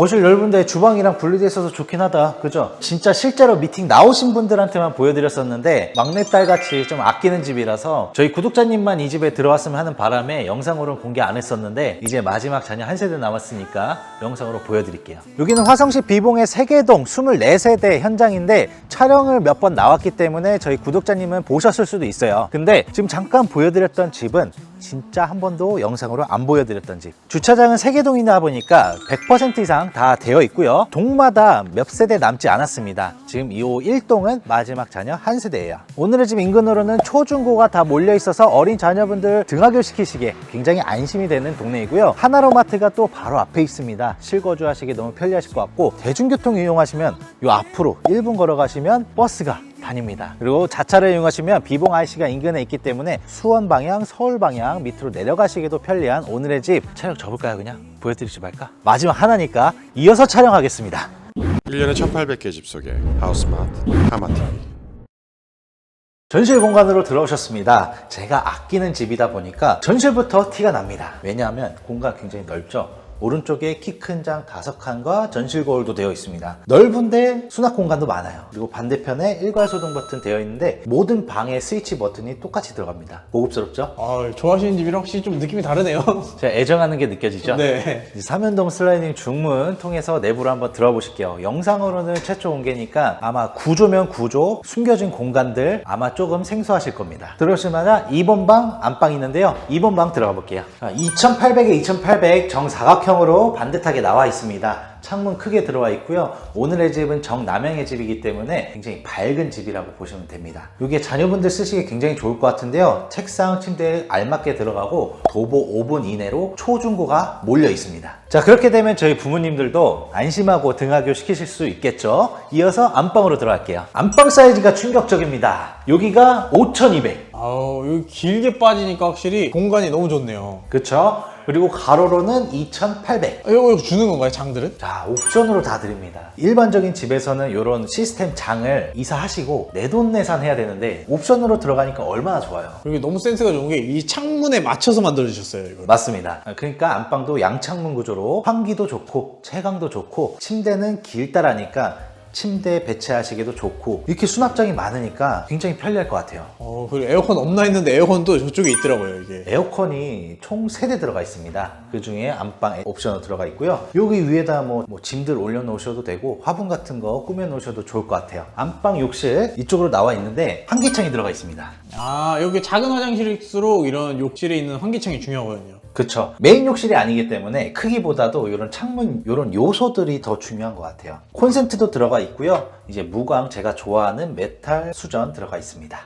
거실 넓은데 주방이랑 분리돼 있어서 좋긴 하다. 그죠? 진짜 실제로 미팅 나오신 분들한테만 보여드렸었는데 막내딸 같이 좀 아끼는 집이라서 저희 구독자님만 이 집에 들어왔으면 하는 바람에 영상으로는 공개 안 했었는데 이제 마지막 자녀 한 세대 남았으니까 영상으로 보여드릴게요. 여기는 화성시 비봉의 세계동 24세대 현장인데 촬영을 몇 번 나왔기 때문에 저희 구독자님은 보셨을 수도 있어요. 근데 지금 잠깐 보여드렸던 집은 진짜 한 번도 영상으로 안 보여드렸던 집. 주차장은 세개동이다 보니까 100% 이상 다 되어 있고요. 동마다 몇 세대 남지 않았습니다. 지금 이 1동은 마지막 자녀 한 세대예요. 오늘의 집 인근으로는 초중고가 다 몰려 있어서 어린 자녀분들 등하교 시키시기에 굉장히 안심이 되는 동네이고요. 하나로마트가 또 바로 앞에 있습니다. 실거주 하시기 너무 편리하실 것 같고 대중교통 이용하시면 요 앞으로 1분 걸어가시면 버스가 다닙니다. 그리고 자차를 이용하시면 비봉 IC가 인근에 있기 때문에 수원 방향, 서울 방향 밑으로 내려가시기도 편리한 오늘의 집 촬영 접을까요 그냥? 보여드리지 말까? 마지막 하나니까 이어서 촬영하겠습니다. 1년에 1800개 집 속에 하우스마트 하마TV 전실 공간으로 들어오셨습니다. 제가 아끼는 집이다 보니까 전실부터 티가 납니다. 왜냐하면 공간 굉장히 넓죠. 오른쪽에 키 큰 장 다섯 칸과 전실 거울도 되어 있습니다. 넓은데 수납 공간도 많아요. 그리고 반대편에 일괄 소등 버튼 되어 있는데 모든 방의 스위치 버튼이 똑같이 들어갑니다. 고급스럽죠? 아, 좋아하시는 집이랑 확실히 좀 느낌이 다르네요. 제가 애정하는 게 느껴지죠? 네. 이제 삼연동 슬라이딩 중문 통해서 내부로 한번 들어가 보실게요. 영상으로는 최초 공개니까 아마 구조면 구조, 숨겨진 공간들 아마 조금 생소하실 겁니다. 들어오시마자 2번 방, 안방 있는데요. 2번 방 들어가 볼게요. 2800에 2800 정사각형 으로 반듯하게 나와 있습니다. 창문 크게 들어와 있고요. 오늘의 집은 정남향의 집이기 때문에 굉장히 밝은 집이라고 보시면 됩니다. 이게 자녀분들 쓰시기 굉장히 좋을 것 같은데요. 책상, 침대에 알맞게 들어가고 도보 5분 이내로 초중고가 몰려 있습니다. 자, 그렇게 되면 저희 부모님들도 안심하고 등하교 시키실 수 있겠죠. 이어서 안방으로 들어갈게요. 안방 사이즈가 충격적입니다. 여기가 5200. 아우, 여기 길게 빠지니까 확실히 공간이 너무 좋네요. 그쵸? 그리고 가로로는 2800. 아, 이거 주는 건가요, 장들은? 자, 옵션으로 다 드립니다. 일반적인 집에서는 이런 시스템 장을 이사하시고 내돈내산 해야 되는데 옵션으로 들어가니까 얼마나 좋아요. 그리고 너무 센스가 좋은 게 이 창문에 맞춰서 만들어주셨어요, 이거. 맞습니다. 그러니까 안방도 양창문 구조로 환기도 좋고 채광도 좋고 침대는 길다라니까 침대 배치하시기도 좋고 이렇게 수납장이 많으니까 굉장히 편리할 것 같아요. 어, 그리고 에어컨 없나 했는데 에어컨도 저쪽에 있더라고요, 이게. 에어컨이 총 3대 들어가 있습니다. 그 중에 안방 옵션으로 들어가 있고요. 여기 위에다 뭐, 뭐 짐들 올려놓으셔도 되고 화분 같은 거 꾸며놓으셔도 좋을 것 같아요. 안방 욕실 이쪽으로 나와 있는데 환기창이 들어가 있습니다. 아, 여기 작은 화장실일수록 이런 욕실에 있는 환기창이 중요하거든요. 그쵸. 메인 욕실이 아니기 때문에 크기보다도 이런 창문, 이런 요소들이 더 중요한 것 같아요. 콘센트도 들어가 있고요. 이제 무광, 제가 좋아하는 메탈 수전 들어가 있습니다.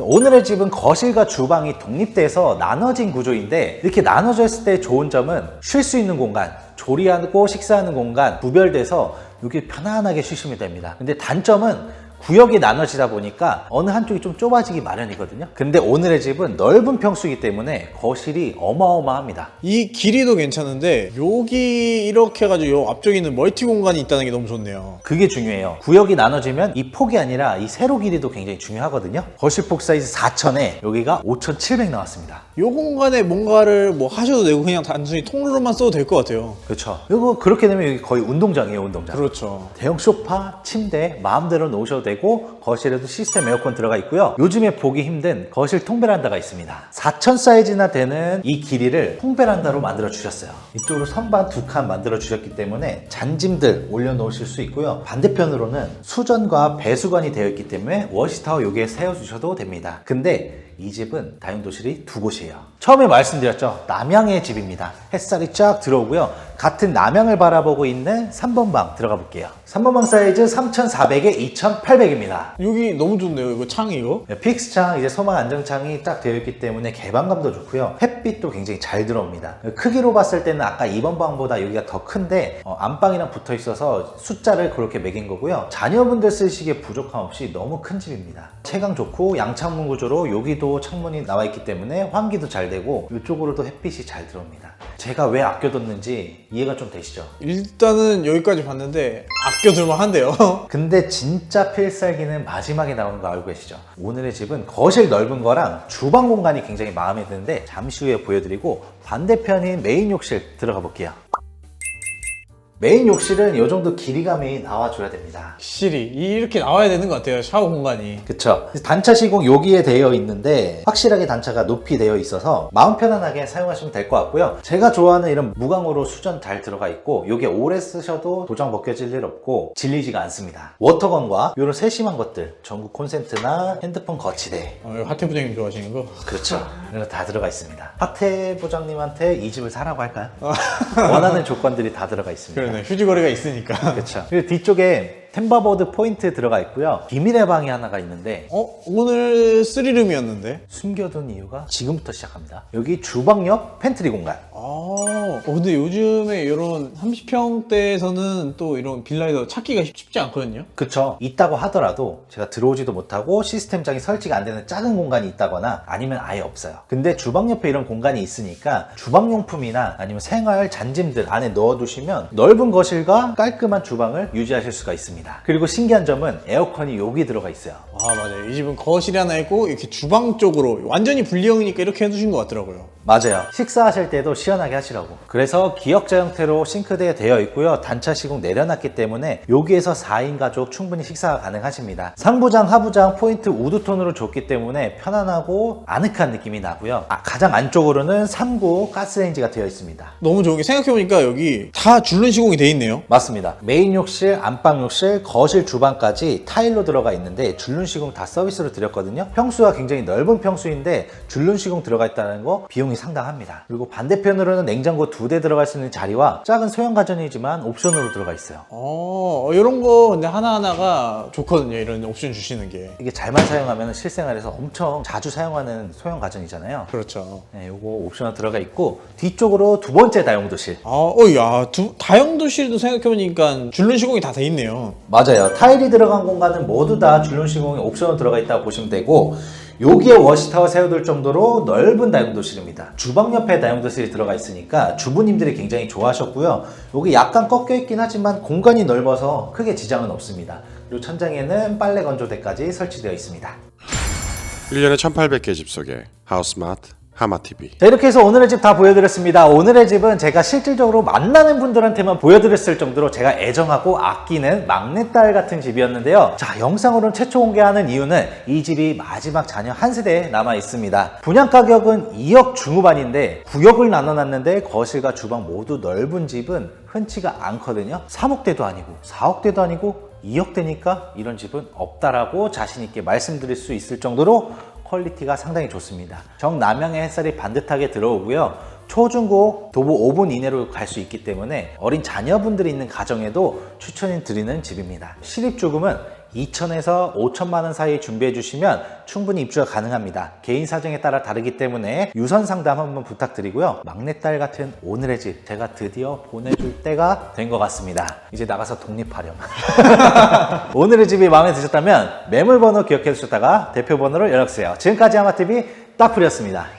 오늘의 집은 거실과 주방이 독립돼서 나눠진 구조인데 이렇게 나눠져 있을 때 좋은 점은 쉴 수 있는 공간, 조리하고 식사하는 공간 구별돼서 여기 편안하게 쉬시면 됩니다. 근데 단점은 구역이 나눠지다 보니까 어느 한쪽이 좀 좁아지기 마련이거든요. 근데 오늘의 집은 넓은 평수이기 때문에 거실이 어마어마합니다. 이 길이도 괜찮은데 여기 이렇게 해가지고 요 앞쪽에 있는 멀티 공간이 있다는 게 너무 좋네요. 그게 중요해요. 구역이 나눠지면 이 폭이 아니라 이 세로 길이도 굉장히 중요하거든요. 거실 폭 사이즈 4,000에 여기가 5,700 나왔습니다. 요 공간에 뭔가를 뭐 하셔도 되고 그냥 단순히 통로로만 써도 될 것 같아요. 그렇죠. 이거 그렇게 되면 여기 거의 운동장이에요, 운동장. 그렇죠. 대형 소파, 침대 마음대로 놓으셔도 되고 거실에도 시스템 에어컨 들어가 있고요. 요즘에 보기 힘든 거실 통베란다가 있습니다. 4천 사이즈나 되는 이 길이를 통베란다로 만들어 주셨어요. 이쪽으로 선반 두 칸 만들어 주셨기 때문에 잔짐들 올려 놓으실 수 있고요. 반대편으로는 수전과 배수관이 되어 있기 때문에 워시타워 여기에 세워 주셔도 됩니다. 근데 이 집은 다용도실이 두 곳이에요. 처음에 말씀드렸죠. 남양의 집입니다. 햇살이 쫙 들어오고요. 같은 남양을 바라보고 있는 3번 방 들어가 볼게요. 3번 방 사이즈 3,400에 2,800입니다. 여기 너무 좋네요. 이거 창 이거. 픽스창, 이제 소망 안정창이 딱 되어 있기 때문에 개방감도 좋고요. 햇빛도 굉장히 잘 들어옵니다. 크기로 봤을 때는 아까 2번 방보다 여기가 더 큰데 어, 안방이랑 붙어 있어서 숫자를 그렇게 매긴 거고요. 자녀분들 쓰시기에 부족함 없이 너무 큰 집입니다. 채광 좋고 양창문 구조로 여기도 창문이 나와 있기 때문에 환기도 잘 되고 이쪽으로도 햇빛이 잘 들어옵니다. 제가 왜 아껴뒀는지 이해가 좀 되시죠? 일단은 여기까지 봤는데 아껴둘만 한데요. 근데 진짜 필살기는 마지막에 나오는 거 알고 계시죠? 오늘의 집은 거실 넓은 거랑 주방 공간이 굉장히 마음에 드는데 잠시 후에 보여드리고 반대편인 메인 욕실 들어가 볼게요. 메인 욕실은 이 정도 길이감이 나와줘야 됩니다. 확실히 이렇게 나와야 되는 것 같아요. 샤워 공간이. 그쵸. 단차 시공 여기에 되어 있는데 확실하게 단차가 높이 되어 있어서 마음 편안하게 사용하시면 될 것 같고요. 제가 좋아하는 이런 무광으로 수전 잘 들어가 있고 이게 오래 쓰셔도 도장 벗겨질 일 없고 질리지가 않습니다. 워터건과 이런 세심한 것들 전구 콘센트나 핸드폰 거치대 어, 이거 하태 부장님 좋아하시는 거? 그렇죠. 이런 거 다 들어가 있습니다. 하태 부장님한테 이 집을 사라고 할까요? 원하는 조건들이 다 들어가 있습니다. 그러네. 휴지 거리가 있으니까. 그렇죠. 그리고 뒤쪽에 템바보드 포인트 들어가 있고요. 비밀의 방이 하나가 있는데 어? 오늘 스리룸이었는데? 숨겨둔 이유가 지금부터 시작합니다. 여기 주방 옆 팬트리 공간. 아, 어, 근데 요즘에 이런 30평대에서는 또 이런 빌라에서 찾기가 쉽- 쉽지 않거든요? 그쵸. 있다고 하더라도 제가 들어오지도 못하고 시스템장이 설치가 안 되는 작은 공간이 있다거나 아니면 아예 없어요. 근데 주방 옆에 이런 공간이 있으니까 주방용품이나 아니면 생활 잔짐들 안에 넣어두시면 넓은 거실과 깔끔한 주방을 유지하실 수가 있습니다. 그리고 신기한 점은 에어컨이 여기 들어가 있어요. 아, 맞아요. 이 집은 거실이 하나 있고, 이렇게 주방 쪽으로 완전히 분리형이니까 이렇게 해두신 것 같더라고요. 맞아요. 식사하실 때도 시원하게 하시라고. 그래서 기역자 형태로 싱크대에 되어 있고요. 단차 시공 내려놨기 때문에 여기에서 4인 가족 충분히 식사가 가능하십니다. 상부장, 하부장 포인트 우드톤으로 줬기 때문에 편안하고 아늑한 느낌이 나고요. 아, 가장 안쪽으로는 3구 가스레인지가 되어 있습니다. 너무 좋은 게 생각해보니까 여기 다 줄눈 시공이 돼 있네요. 맞습니다. 메인 욕실, 안방 욕실, 거실, 주방까지 타일로 들어가 있는데 줄눈 시공 다 서비스로 드렸거든요. 평수가 굉장히 넓은 평수인데 줄눈 시공 들어가 있다는 거 비용이 상당합니다. 그리고 반대편으로는 냉장고 두 대 들어갈 수 있는 자리와 작은 소형 가전이지만 옵션으로 들어가 있어요. 어, 이런 거 근데 하나하나가 좋거든요. 이런 옵션 주시는 게. 이게 잘만 사용하면 실생활에서 엄청 자주 사용하는 소형 가전이잖아요. 그렇죠. 네, 요거 옵션으로 들어가 있고 뒤쪽으로 두 번째 다용도실. 아, 어, 야, 두, 다용도실도 생각해보니까 줄눈 시공이 다 돼 있네요. 맞아요. 타일이 들어간 공간은 모두 다 줄눈 시공이 옵션으로 들어가 있다고 보시면 되고 여기에 워시타워 세워둘 정도로 넓은 다용도실입니다. 주방 옆에 다용도실이 들어가 있으니까 주부님들이 굉장히 좋아하셨고요. 여기 약간 꺾여 있긴 하지만 공간이 넓어서 크게 지장은 없습니다. 그리고 천장에는 빨래 건조대까지 설치되어 있습니다. 1년에 1800개 집 속에 하우스마트 하마TV 자, 이렇게 해서 오늘의 집 다 보여드렸습니다. 오늘의 집은 제가 실질적으로 만나는 분들한테만 보여드렸을 정도로 제가 애정하고 아끼는 막내딸 같은 집이었는데요. 자, 영상으로는 최초 공개하는 이유는 이 집이 마지막 자녀 한 세대 남아 있습니다. 분양 가격은 2억 중후반인데 구역을 나눠놨는데 거실과 주방 모두 넓은 집은 흔치가 않거든요. 3억대도 아니고 4억대도 아니고 2억대니까 이런 집은 없다라고 자신있게 말씀드릴 수 있을 정도로 퀄리티가 상당히 좋습니다. 정남향의 햇살이 반듯하게 들어오고요. 초중고 도보 5분 이내로 갈 수 있기 때문에 어린 자녀분들이 있는 가정에도 추천해 드리는 집입니다. 실입주금은 2천에서 5천만 원 사이 준비해 주시면 충분히 입주가 가능합니다. 개인 사정에 따라 다르기 때문에 유선 상담 한번 부탁드리고요. 막내딸 같은 오늘의 집 제가 드디어 보내줄 때가 된 것 같습니다. 이제 나가서 독립하렴. 오늘의 집이 마음에 드셨다면 매물번호 기억해 주셨다가 대표번호로 연락주세요. 지금까지 아마TV 딱풀이었습니다.